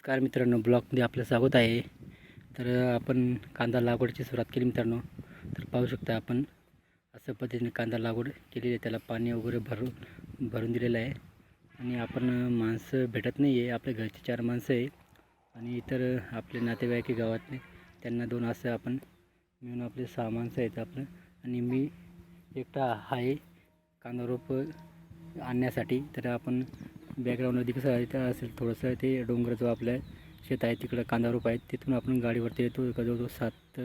नमस्कार मित्रांनो ब्लॉगमध्ये आपलं स्वागत आहे. तर आपण कांदा लागवडीची सुरुवात केली मित्रांनो. तर पाहू शकता आपण अशा पद्धतीने कांदा लागवड केलेली आहे. त्याला पाणी वगैरे भरून भरून दिलेलं आहे. आणि आपण माणसं भेटत नाही आहे आपल्या घरचे चार माणसं आहे आणि इतर आपले नातेवाईक गावातले. त्यांना दोन असं आपण मिळून आपले सहा माणसं आहेत आपलं. आणि मी एकटा आहे. कांदा रोप आणण्यासाठी. तर आपण बॅकग्राऊंडमध्ये कसं आहे तर असेल थोडंसं ते डोंगर जो आपलं शेत आहे तिकडं कांदा रोप आहेत तिथून आपण गाडीवरती येतो जवळजवळ सात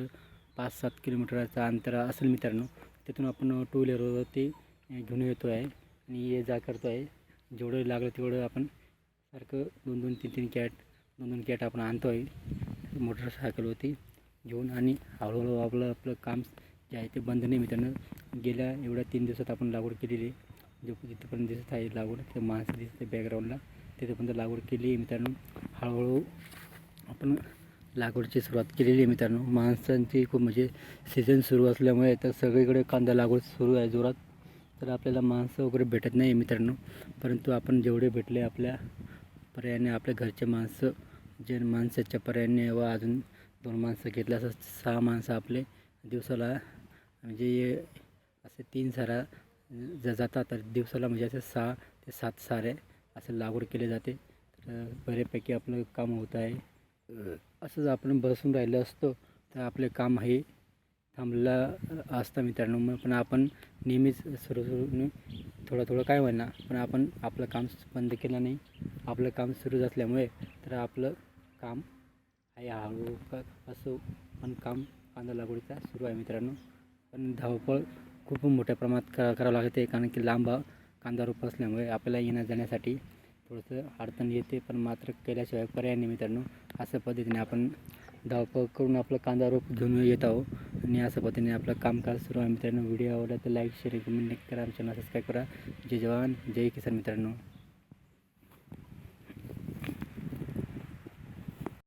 पाच सात किलोमीटरचा अंतर असेल मित्रांनो तिथून आपण टू व्हीलरवरती घेऊन येतो आहे आणि ये जा करतो आहे. जेवढं लागलं तेवढं आपण सारखं दोन दोन तीन तीन कॅट दोन दोन कॅट आपण आणतो आहे मोटरसायकलवरती घेऊन आणि हळूहळू आपलं आपलं काम जे आहे ते बंद नाही मित्रांनो. गेल्या एवढ्या तीन दिवसात आपण लागवड केलेली आहे. जो जिथपर्यंत दिसत आहे लागवड ते माणसं दिसते बॅकग्राऊंडला तिथेपर्यंत लागवड केली आहे मित्रांनो. हळूहळू आपण लागवडीची सुरुवात केलेली आहे मित्रांनो. माणसांची खूप म्हणजे सीझन सुरू असल्यामुळे तर सगळीकडे कांदा लागवड सुरू आहे जोरात. तर आपल्याला माणसं वगैरे भेटत नाही मित्रांनो. परंतु आपण जेवढे भेटले आपल्या पर्यायाने आपल्या घरचे माणसं जे माणसाच्या पर्यायाने व अजून दोन माणसं घेतल्या असं सहा माणसं आपले दिवसाला म्हणजे असे तीन सारा ज जातात तर दिवसाला म्हणजे असे सहा ते सात सारे असे लागवड केले जाते. तर बऱ्यापैकी आपलं काम होत आहे. असंच आपण बसून राहिलं असतो तर आपले काम हे थांबलं असतं मित्रांनो. मग पण आपण नेहमीच सुरू सुरू थोडं थोडं काय होईना पण आपण आपलं काम बंद केलं नाही. आपलं काम सुरू असल्यामुळे तर आपलं काम आहे हळू असो पण काम कांदा लागवडीचा सुरू आहे मित्रांनो. पण धावपळ खूप मोठ्या प्रमाणात करा करावं लागते कारण की लांब कांदा रोप असल्यामुळे आपल्याला येण्या जाण्यासाठी थोडंसं अडचण येते पण मात्र केल्याशिवाय पर्याय नाही मित्रांनो. अशा पद्धतीने आपण धावपळ करून आपलं कांदा रोप घेऊन येत आहोत आणि अशा पद्धतीने आपलं कामकाज सुरू आहे मित्रांनो. व्हिडिओ आवडला तर लाईक शेअर कमेंट करा. आमच्या सबस्क्राईब करा. जय जवान जय किसान मित्रांनो.